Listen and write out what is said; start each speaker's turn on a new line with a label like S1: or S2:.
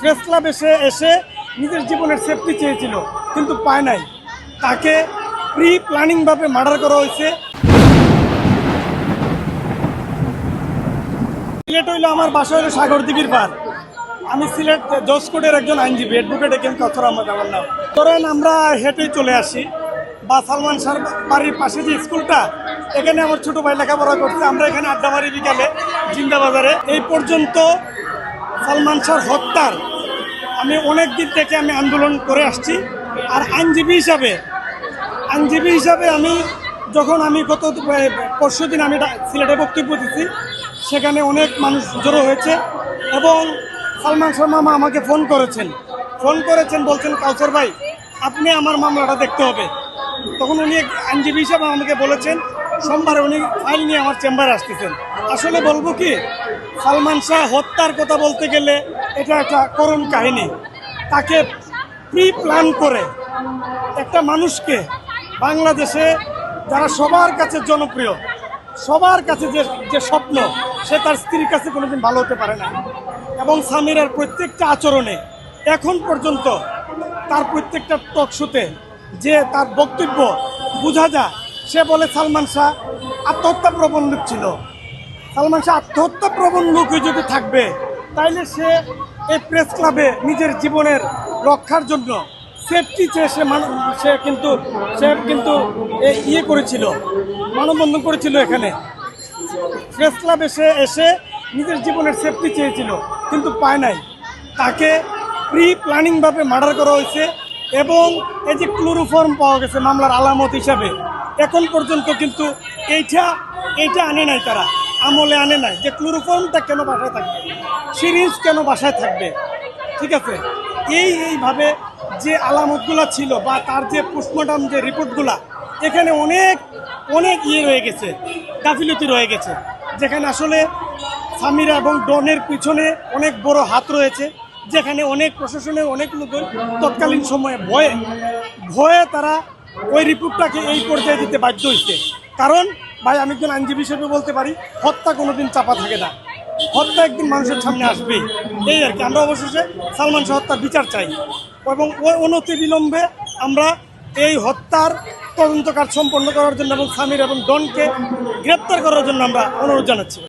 S1: Press club এসে এসে নিজের জীবনের সেফটি চেয়েছিল, কিন্তু পায় নাই। তাকে প্রি প্ল্যানিংভাবে মার্ডার করা হয়েছে। সিলেট হইল আমার বাসা হইল সাগর দিঘির পার আমি সিলেট জসকোটের একজন আইনজীবী অ্যাডভোকেট একেন কাছর আহমদ আমার নাম। ধরেন আমরা হেঁটেই চলে আসি, বা সালমান শাহর বাড়ির পাশে যে স্কুলটা, এখানে আমার ছোট ভাই লেখাপড়া করছে, আমরা এখানে আড্ডা মারি বিকালে জিন্দা বাজারে। এই পর্যন্ত সালমান শাহর হত্যার। আমি অনেক দিন থেকে আমি আন্দোলন করে আসছি। আর আইনজীবী হিসাবে আইনজীবী হিসাবে আমি যখন আমি গত পরশু দিন আমি সিলেটে বক্তব্য দিচ্ছি সেখানে অনেক মানুষ জড়ো হয়েছে এবং সালমান শাহ মামা আমাকে ফোন করেছেন। ফোন করেছেন, বলছেন, কাউসার ভাই, আপনি আমার মামলাটা দেখতে হবে। তখন উনি আইনজীবী হিসাবে আমাকে বলেছেন সোমবার উনি ফাইল নিয়ে আমার চেম্বারে আসতেছেন। আসলে বলব কি, সালমান শাহ হত্যার কথা বলতে গেলে এটা একটা করুণ কাহিনী। তাকে প্রি প্ল্যান করে একটা মানুষকে বাংলাদেশে যারা সবার কাছে জনপ্রিয়, সবার কাছে যে যে স্বপ্ন, সে তার স্ত্রীর কাছে কোনোদিন ভালো হতে পারে না। এবং সামিরার প্রত্যেকটা আচরণে এখন পর্যন্ত তার প্রত্যেকটা টক শোতে যে তার বক্তব্য বোঝা যায় সে বলে, সালমান শাহ, আত্মহত্যা প্রবণ লোক ছিল। সালমান শাহ, আত্মহত্যা প্রবণ লোক যদি থাকবে, তাইলে সে এই প্রেস ক্লাবে নিজের জীবনের রক্ষার জন্য সেফটি চেয়ে সে সে কিন্তু সে কিন্তু ইয়ে করেছিল, মানববন্ধন করেছিল এখানে। প্রেস ক্লাব এসে এসে নিজের জীবনের সেফটি চেয়েছিল, কিন্তু পায় নাই। তাকে প্রি প্ল্যানিংভাবে মার্ডার করা হয়েছে। এবং এই যে ক্লোরোফর্ম পাওয়া গেছে মামলার আলামত হিসাবে, এখন পর্যন্ত কিন্তু এইটা এইটা আনে নাই তারা, আমলে আনে নাই। যে ক্লোরোফর্মটা কেন বাসায় থাকবে? সিরিজ কেন বাসায় থাকবে? ঠিক আছে? এই, এইভাবে যে আলামতগুলো ছিল বা তার যে পোস্টমর্টম যে রিপোর্টগুলা, এখানে অনেক অনেক ইয়ে রয়ে গেছে, গাফিলতি রয়ে গেছে। যেখানে আসলে সামিরা এবং ডনের পিছনে অনেক বড় হাত রয়েছে। যেখানে অনেক প্রশাসনের অনেক লোকের তৎকালীন সময়ে ভয়ে ভয়ে তারা ওই রিপোর্টটাকে এই পর্যায়ে দিতে বাধ্য হয়েছে। কারণ, ভাই, আমি একজন আইনজীবী হিসেবে বলতে পারি, হত্যা কোনোদিন চাপা থাকে না। হত্যা একদিন মানুষের সামনে আসবেই। এই আর কি, আমরা অবশেষে সালমান শাহ হত্যার বিচার চাই। এবং ওই অনতি বিলম্বে আমরা এই হত্যার তদন্ত কাজ সম্পন্ন করার জন্য এবং সামির এবং ডনকে গ্রেপ্তার করার জন্য আমরা অনুরোধ জানাচ্ছি।